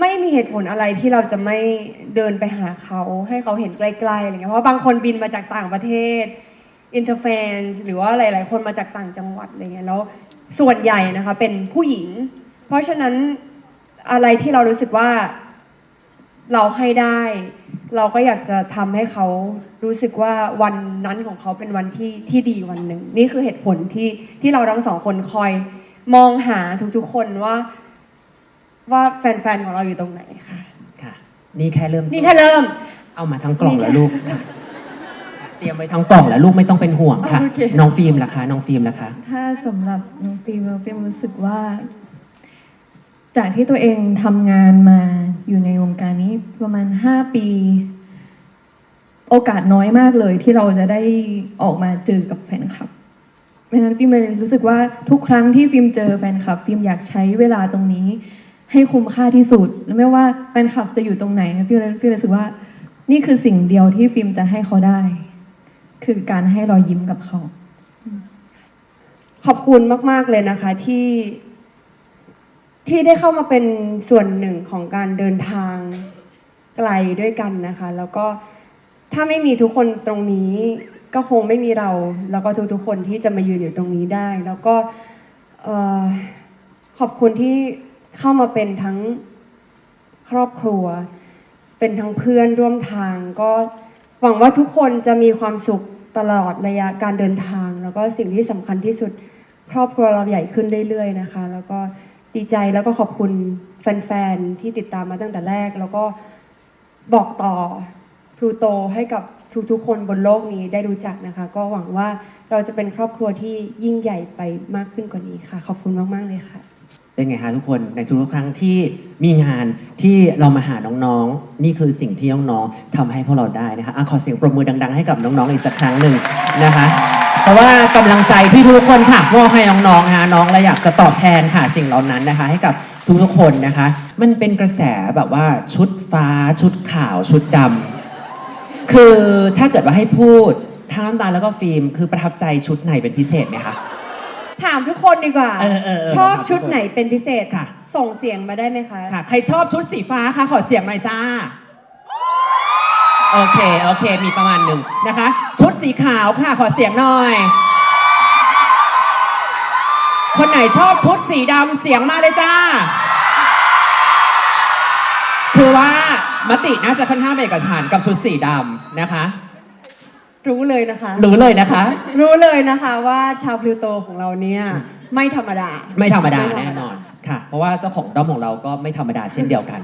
ไม่มีเหตุผลอะไรที่เราจะไม่เดินไปหาเขา ให้เขาเห็นใกล้ๆอะไรเงี้ยเพราะว่าบางคนบินมาจากต่างประเทศอินเตอร์เฟนหรือว่าหลาย ๆ คนมาจากต่างจังหวัดอะไรเงี้ยแล้วส่วนใหญ่นะคะเป็นผู้หญิง เพราะฉะนั้นอะไรที่เรารู้สึกว่าเราให้ได้ เราก็อยากจะทำให้เขารู้สึกว่าวันนั้นของเขาเป็นวันที่ที่ดีวันหนึ่งนี่คือเหตุผลที่ที่เราทั้งสองคนคอยมองหาทุกๆคนว่า ว่าแฟนๆของเราอยู่ตรงไหนค่ะ ค่ะ นี่แค่เริ่มต้นี่แค่เริ่ม เอามาทั้งกล่องแล้วลูกค่ะ เตรียมไว้ทั้งกล่องแล้วลูกไม่ต้องเป็นห่วงค่ะ โอเค น้องฟิล์มล่ะคะ น้องฟิล์มล่ะคะ ถ้าสำหรับน้องฟิล์มน้องฟิล์มรู้สึกว่า จากที่ตัวเองทำงานมาอยู่ในวงการนี้ประมาณ 5 ปี โอกาสน้อยมากเลย ที่เราจะได้ออกมาเจอกับแฟนคลับเพราะฉะนั้นฟิล์มเลยรู้สึกว่าทุกครั้งที่ฟิล์มเจอแฟนคลับ ฟิล์มอยากใช้เวลาตรงนี้ ให้คุ้มค่าที่สุด และไม่ว่าแฟนคลับจะอยู่ตรงไหนนะฟิล์มเลยฟิลรู้สึกว่า นี่คือสิ่งเดียวที่ฟิล์มจะให้เขาได้ คือการให้รอยยิ้มกับเขา ขอบคุณมาก ๆ เลยนะคะที่ที่ได้เข้ามาเป็นส่วนหนึ่งของการเดินทางไกลด้วยกันนะคะ แล้วก็ถ้าไม่มีทุกคนตรงนี้ก็คงไม่มีเรา แล้วก็ทุกๆคนที่จะมายืนอยู่ตรงนี้ได้ แล้วก็ขอบคุณที่ เข้ามาเป็นทั้งครอบครัว เป็นทั้งเพื่อนร่วมทาง ก็หวังว่าทุกคนจะมีความสุขตลอดระยะการเดินทาง แล้วก็สิ่งที่สำคัญที่สุด ครอบครัวเราใหญ่ขึ้นเรื่อยๆนะคะ แล้วก็ดีใจแล้วก็ขอบคุณแฟนๆที่ติดตามมาตั้งแต่แรก แล้วก็บอกต่อพลูโตให้กับทุกๆคนบนโลกนี้ได้รู้จักนะคะ ก็หวังว่าเราจะเป็นครอบครัวที่ยิ่งใหญ่ไปมากขึ้นกว่านี้ค่ะ ขอบคุณมาก ๆ เลยค่ะ เป็นไงคะทุกคนในทุกๆครั้งที่มีงานที่เรามาหาน้องๆ นี่คือสิ่งที่น้องๆทำให้พวกเราได้นะคะอะขอเสียงปรบมือดัง ๆ ให้กับน้องๆอีกสักครั้งหนึ่งนะคะ เพราะว่ากำลังใจที่ทุกคนค่ะมอบให้น้องๆนะคะน้องและอยากจะตอบแทนค่ะสิ่งเหล่านั้นนะคะ ให้กับทุกๆคนนะคะ มันเป็นกระแสแบบว่าชุดฟ้า ชุดขาวชุดดำคือถ้าเกิดว่าให้พูดทั้งน้ำตาลแล้วก็ฟิล์มคือประทับใจชุดไหนเป็นพิเศษไหมคะ ถามทุกคนดีกว่า เออเออเออชอบถามทุกคนชุดไหนเป็นพิเศษค่ะ ส่งเสียงมาได้ไหมคะ ค่ะ ใครชอบชุดสีฟ้าคะขอเสียงหน่อยจ้า โอเค โอเค มีประมาณหนึ่งนะคะ ชุดสีขาวค่ะ ขอเสียงหน่อย คนไหนชอบชุดสีดำเสียงมาเลยจ้า คือว่ามติน่าจะค่อนข้างเป็นเอกฉันท์กับชุดสีดำนะคะ รู้เลยนะคะ รู้เลยนะคะ รู้เลยนะคะว่าชาวพลูโตของเราเนี่ยไม่ธรรมดา ไม่ธรรมดาแน่นอนค่ะ เพราะว่าเจ้าของด้อมของเราก็ไม่ธรรมดาเช่นเดียวกัน